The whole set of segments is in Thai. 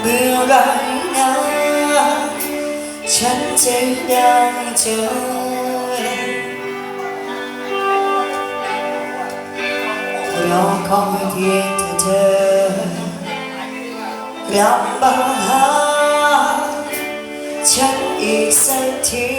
เมื่อไรนะฉันจะได้เจอรอคอยเพียงแเธอกลับมา อีกสักที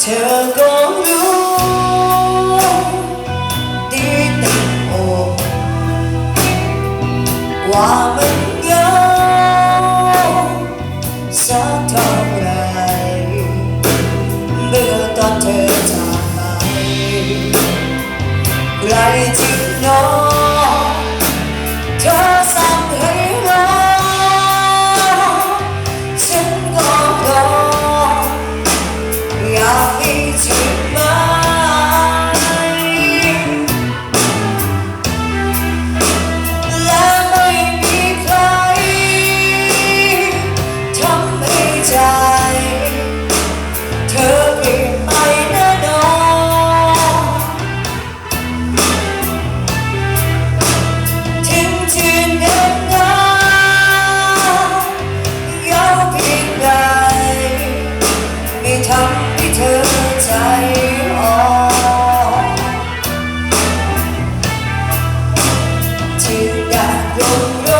เธอก็รู้ดีต่ดอกว่ามันเหงาสักเท่าไรเมื่อตอนเธอจากไปใครที่น้อง don't.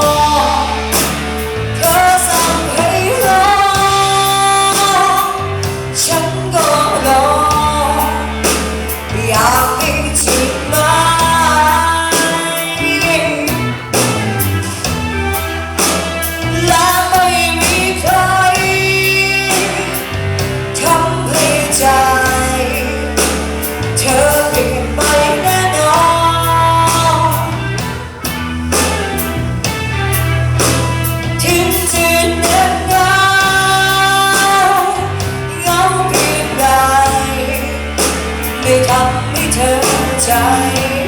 time.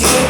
to